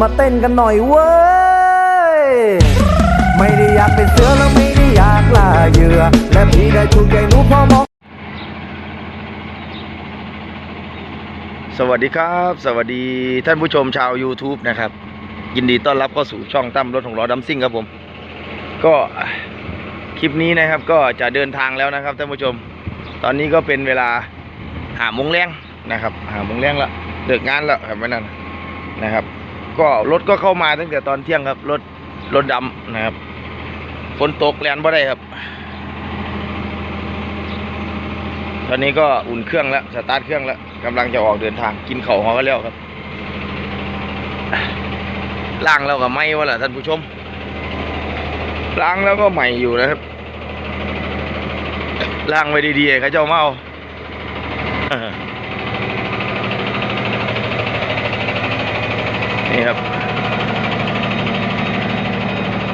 มาเต้นกันหน่อยเว้ย ไม่ได้อยากเป็นเสือแล้วไม่ได้อยากล่าเหยื่อ และพี่ได้ถูกใจหนูพอมองสวัสดีครับ สวัสดีท่านผู้ชมชาว YouTube นะครับ ยินดีต้อนรับเข้าสู่ช่องตั้มรถของล้อดัมซิ่งครับผม ก็คลิปนี้นะครับก็จะเดินทางแล้วนะครับท่านผู้ชม ตอนนี้ก็เป็นเวลาหาโมงแรงนะครับหาโมงแรงแล้วเลิกงานแล้วครับไม่นั่นนะครับ ก็รถก็เข้ามาตั้งแต่ตอนเที่ยงครับ รถรถดำนะครับฝนตกแลนบ่ได้ครับ ตอนนี้ก็อุ่นเครื่องแล้วสตาร์ทเครื่องแล้วกำลังจะออกเดินทางกินเข่าหอกันแล้วครับล้างแล้วก็ไหม่วะล่ะท่านผู้ชมล้างแล้วก็ใหม่อยู่นะครับล้างไว้ดีๆเขาเจ้าเมา นี่ครับ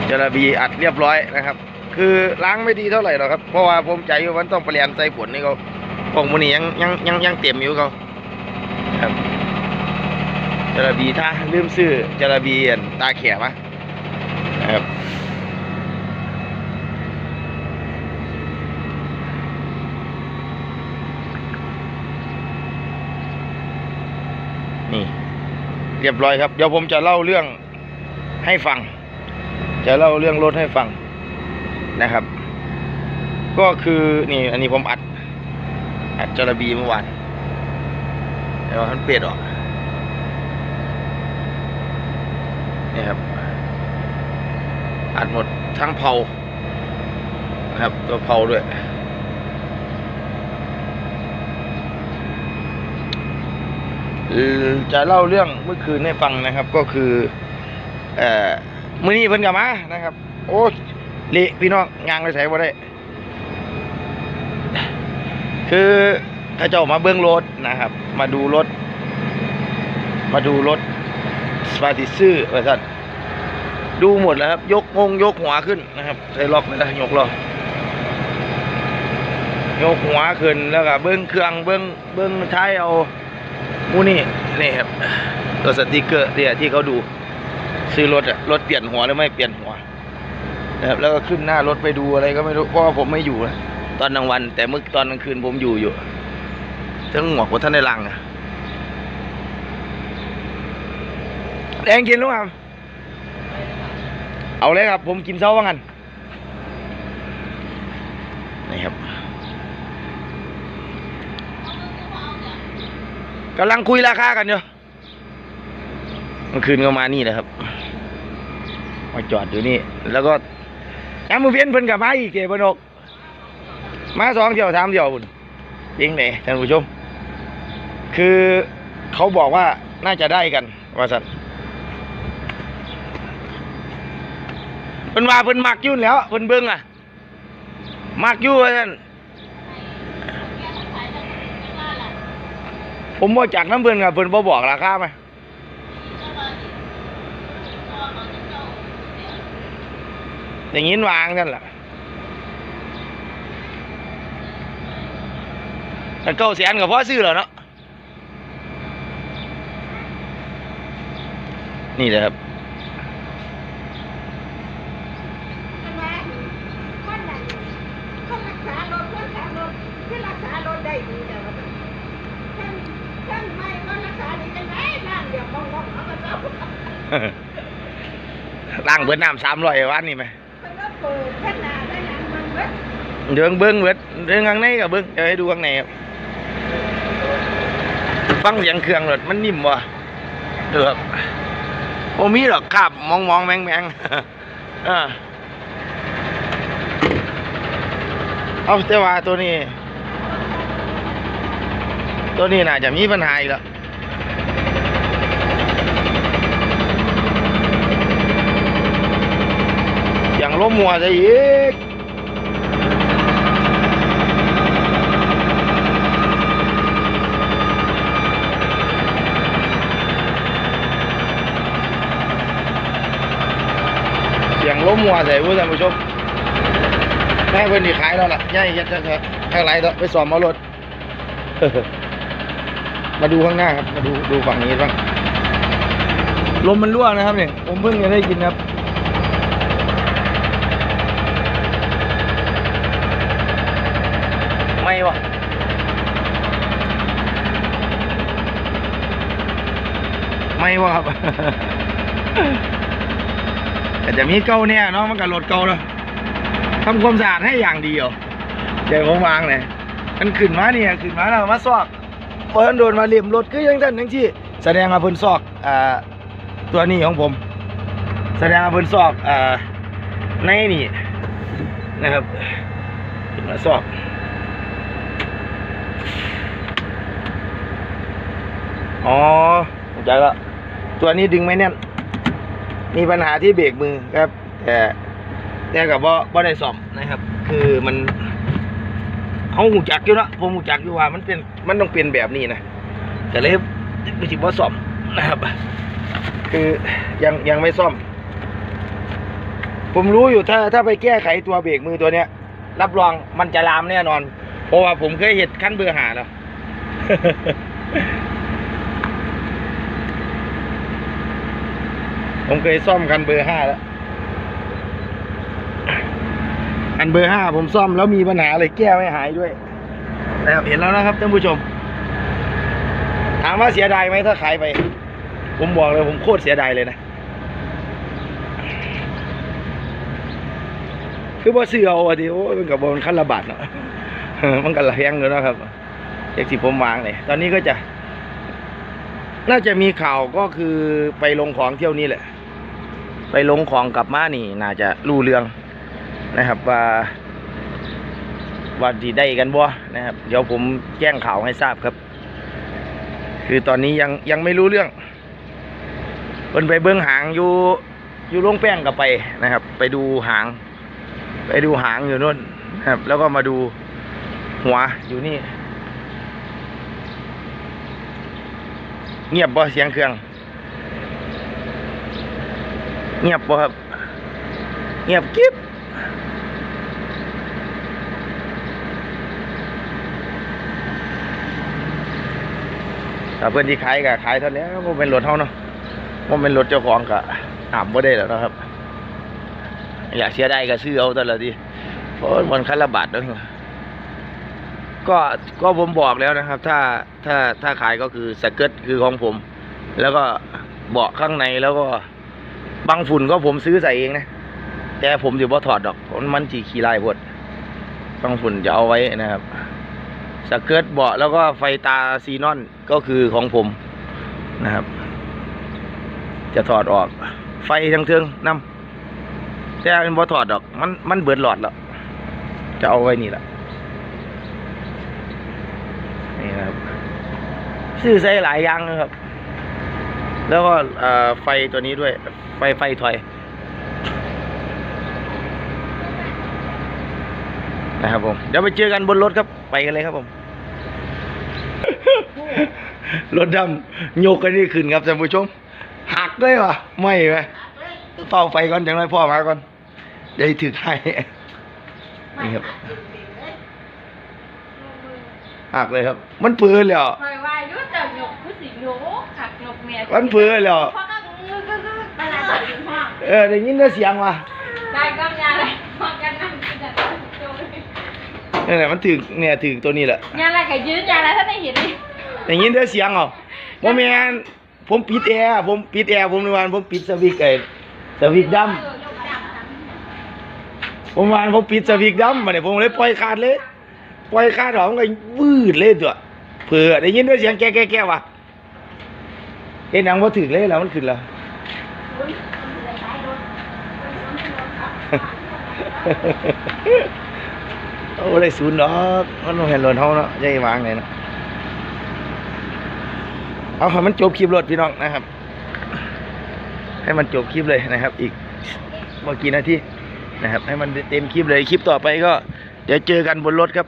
จระบีอัดเรียบร้อยนะครับ คือล้างไม่ดีเท่าไหร่หรอกครับ เพราะว่าผมใจว่ามันต้องเปลี่ยนใส่ฝนนี่เขาพวกมันนี่ยังยังยังยังเต็มอยู่เขาครับจระบีถ้าลืมซื้อจระบีอันตาแขมะนะครับนี่ เรียบร้อยครับ เดี๋ยวผมจะเล่าเรื่องให้ฟัง จะเล่าเรื่องรถให้ฟังนะครับ ก็คือนี่อันนี้ผมอัด อัดจระบีเมื่อวานเดี๋ยวมันเปลี่ยนออกนี่ครับ อัดหมดทั้งเผานะครับตัวเผาด้วย เอ่อ จะเล่าเรื่องเมื่อคืนให้ฟังนะครับ ก็คือเอ่อมื้อนี้เพิ่นกลับมานะครับ โอ้เละพี่น้องงานไปใส่บ่ได้ คือถ้าเจ้ามาเบื้องรถนะครับ มาดูรถ มาดูรถสปาติซื่อว่าซั่นดูหมดแล้วครับ ยกงงยกหัวขึ้นนะครับใส่ล็อกไม่ได้ยกล้อยกหัวขึ้นแล้วก็เบิ้งเครื่องเบิ้งเบิ้งใช้เอา มูนี่นี่ครับตัวสติกเกอร์เนี่ยที่เขาดู ซื้อรถอะรถเปลี่ยนหัวหรือไม่เปลี่ยนหัวนะครับแล้วก็ขึ้นหน้ารถไปดูอะไรก็ไม่รู้เพราะว่าผมไม่อยู่นะตอนกลางวัน แต่เมื่อตอนกลางคืนผมอยู่อยู่ทั้งหมวกของท่านในลังอะแดงกินรู้ครับเอาเลยครับ ผมกินเช้าว่างันนี่ครับ กำลังคุยราคากันอยู่เมื่อคืนก็มานี่นะครับ มาจอดอยู่นี่ แล้วก็น้ำมือเพี้ยนเพิ่นกับมาอีกเก๋บนก มาสองเที่ยวสามเที่ยวพุ่นจริงเลยท่านผู้ชม คือเขาบอกว่าน่าจะได้กัน ว่าสันเพิ่นว่าเพิ่นมักอยุ่นแล้วเพิ่นเบิ้งอะมักอยู่ว่าสัน ผมบ่จากน้ำเพิ่นกับเพิ่นบ่บอกราคาไหมอย่างนี้วางนั่นแหละแต่เก้าแสนกับพ่อซื้อแล้วเนาะนี่แหละครับ คนว่าคนนั้นคนรักษารถคนขับรถที่รักษารถได้ดีแต่ว่าท่านท่านไม่ก็รักษาดีจังไงนั่งเดี๋ยวมองมองเอาก็เจ้า ตั้งเบิดน้ำสามร้อยวันนี่ไหมเพิ่นก็เปิดขนาดได้ยังมันเบิดเดืองเบิ้งเบิดเดืองข้างในกับเบิ้งเดี๋ยวให้ดูข้างในครับฟังเสียงเครื่องรถมันนิ่มว่ะเดือบโอ้มีหรอกขับมองมองแมงแมงเออเอาแต่ว่าตัวนี้ ตัวนี้น่าจะมีปัญหาอีกแล้วอย่างล้ มมัวซะอีกเสียงล้มมัวใส่ผู้ท่านผู้ชมแม่เพิ่นนี่ขายแล้วล่ะย่ายเฮ็ดจังเถอะข้างไรเถอะไปสอมเอารถมาดูข้างหน้าครับ มาดูดูฝั่งนี้บ้างลมมันรั่วนะครับเนี่ยผมเพิ่งจะได้กินครับ ไม่วะ ไม่วะครับแต่จะมีเก่าเนี่ยเนาะมันกับรถเก่าแล้วทำความสะอาดให้อย่างดีเหรอเดี๋ยวผมวางเลยมันขึ้นมาเนี่ยขึ้นมาแล้วมาซอกพอท่านโดนมาเหลี่ยมรถก็ยังท่านทั้งที่ แสดงว่าเพิ่นซอกอ่าตัวนี้ของผม แสดงว่าเพิ่นซอกอ่าในนี่นะครับมาซอกอ๋อเข้าใจละ ตัวนี้ดึงไม่แน่น มีปัญหาที่เบรกมือครับแต่แต่กับว่าบ่ได้ซ่อมนะครับ คือมันเขาหูจักอยู่นะผมหูจักอยู่ว่ามันเป็นมันต้องเป็นแบบนี้นะแต่เลยไม่ใช่ว่าซ่อมนะครับ คือยังยังไม่ซ่อม ผมรู้อยู่ถ้าถ้าไปแก้ไขตัวเบรกมือตัวเนี้ย รับรองมันจะลามแน่นอน เพราะว่าผมเคยเห็นขั้นเบอร์หาแล้ว ผมเคยซ่อมคันเบอร์ห้าแล้วคันเบอร์ห้าผมซ่อมแล้วมีปัญหาเลยแก้ไม่หายด้วยนะครับเห็นแล้วนะครับท่านผู้ชม ถามว่าเสียดายไหมถ้าขายไป ผมบอกเลยผมโคตรเสียดายเลยนะ คือว่าซื้อเอาอะดิโอ้ยมันกับบนขั้นระบาดเนาะมันกันละแพงเลยนะครับเอกที่ผมวางเลยตอนนี้ก็จะ น่าจะมีข่าวก็คือไปลงของเที่ยวนี้แหละ ไปลงของกลับมานี่ น่าจะรู้เรื่องนะครับว่าว่าที่ได้กันบ่นะครับ เดี๋ยวผมแจ้งข่าวให้ทราบครับ คือตอนนี้ยังยังไม่รู้เรื่องเพิ่นไปเบื้องหางอยู่อยู่ลงแป้งกับไปนะครับ ไปดูหาง ไปดูหางอยู่นู่นนะครับ แล้วก็มาดูหัวอยู่นี่ เงียบบ่เสียงเครื่อง เงียบบ่ครับ เงียบกิ๊บถ้าเพื่อนที่ขายก็ขายเท่านี้มันเป็นรถเท่าเนาะมันเป็นรถเจ้าของก็ถามบ่ได้แล้วนะครับ อยากเสียได้ก็ซื้อเอาต่ละทีเพราะมันคันละบาทเนั่นก็ก็ผมบอกแล้วนะครับ ถ้าถ้าถ้าขายก็คือสเกิร์ตคือของผม แล้วก็เบาะข้างในแล้วก็ บางฝุ่นก็ผมซื้อใส่เองนะ แต่ผมถือว่าถอดดอก มันมันจีขี้ลายพดบางฝุ่นจะเอาไว้นะครับสเกิร์ตเบาะแล้วก็ไฟตาซีนอนก็คือของผมนะครับ จะถอดออก ไฟทั้งเทิงนำแต่เป็นบ่ถอดดอก มันมันเบิดหลอดแล้ว จะเอาไว้นี่แหละนี่นะครับ ซื้อใส่หลายอย่างนะครับ แล้วก็ไฟตัวนี้ด้วย ไฟไฟถอยนะครับผมเดี๋ยวไปเจอกันบนรถครับไปกันเลยครับผม รถดำโยกกันนี่ขึ้นครับท่านผู้ชม หักได้ปะไม่ไหมเฝ้าไฟก่อนจังไรพ่อมาก่อนเดี๋ยวถือให้นี่ครับ หักเลยครับ มันเปื้อนแล้วคอยว่าอยุแต่หยกผู้สิหนูขักหยกเมียมันเปื้อนแล้วเพราะก็งือก็คือเวลาจะถึงห้องเออได้ยินแต่เสียงว่ะได้ก็ยาอะไรพอกันนั่งกินแต่ตัวโจยนี่แหละมันถึงเนี่ยถึงตัวนี้แหละยาอะไรกับยืนยาอะไรถ้าได้เห็นนี่ได้ยินแต่เสียงเหรอโมแมนผมปิดแอร์ผมปิดแอร์ผมในวันผมปิดสวิตช์ไอ้สวิตช์ดำผมวานผมปิดสวิตช์ดำมาเนี่ยผมเลยปล่อยขาดเลย ปล่อยขาดออกมันก็วืดเลยตัวเผื่อได้ยินแต่เสียงแก่แก่แก่ว่ะเห็นังพอถึงเลยแล้วมันขึ้นแล้วโอ้ได้ศูนย์ดอกมันเห็นรถเฮาเนาะใจวางเลยเนาะเอาให้มันจบคลิปรถพี่น้องนะครับ ให้มันจบคลิปเลยนะครับ อีกเมื่อกี่นาทีนะครับ ให้มันเต็มคลิปเลยคลิปต่อไปก็ เดี๋ยวเจอกันบนรถครับ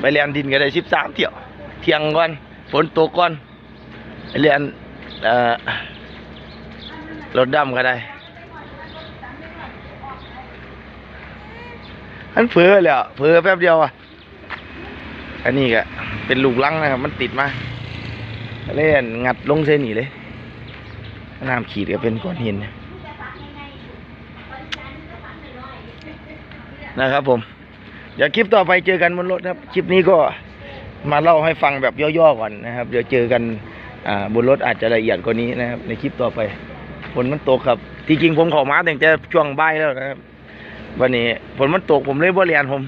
ไปเรียนดินก็ได้สิบสามเที่ยวเที่ยงก่อนฝนตกก่อนไปเรียนรถดำก็ได้อันเผลอเลยอะเผลอแป๊บเดียวอะอันนี้ก็เป็นลูกลังนะครับมันติดมาเล่นงัดลงเส้นนี่เลยน้ำขีดก็เป็นก้อนหินนะครับผม เดี๋ยวคลิปต่อไปเจอกันบนรถครับ คลิปนี้ก็มาเล่าให้ฟังแบบย่อๆก่อนนะครับ เดี๋ยวเจอกันบนรถอาจจะละเอียดกว่านี้นะครับ ในคลิปต่อไปฝนมันตกครับ ที่จริงผมขอมาตั้งแต่ช่วงบ่ายแล้วนะครับ วันนี้ฝนมันตกผมเลยบ่เรียนผม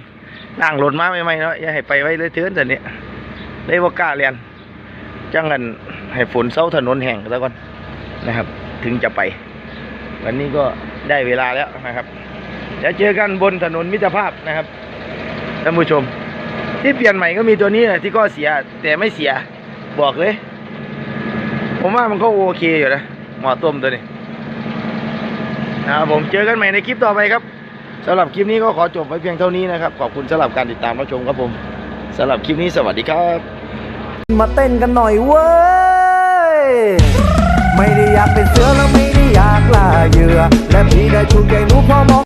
นั่งรถมาใหม่ๆเนาะอย่าให้ไปไว้เลยเถินแต่นี้เลยบ่กล้าเรียนจังกันให้ฝนเซาถนนแห่งซะก่อนนะครับ ถึงจะไป วันนี้ก็ได้เวลาแล้วนะครับเดี๋ยวเจอกันบนถนนมิตรภาพนะครับ ท่านผู้ชม ที่เปลี่ยนใหม่ก็มีตัวนี้แหละที่ก็เสียแต่ไม่เสียบอกเลย ผมว่ามันก็โอเคอยู่นะหมอต้มตัวนี้นะครับผมเจอกันใหม่ในคลิปต่อไปครับสำหรับคลิปนี้ก็ขอจบไว้เพียงเท่านี้นะครับขอบคุณสำหรับการติดตามรับชมครับผมสำหรับคลิปนี้สวัสดีครับ มาเต้นกันหน่อยเว้ย ไม่ได้อยากเป็นเสือแล้วไม่ได้อยากล่าเหยื่อ และพี่ได้ถูกใจหนูพอมอง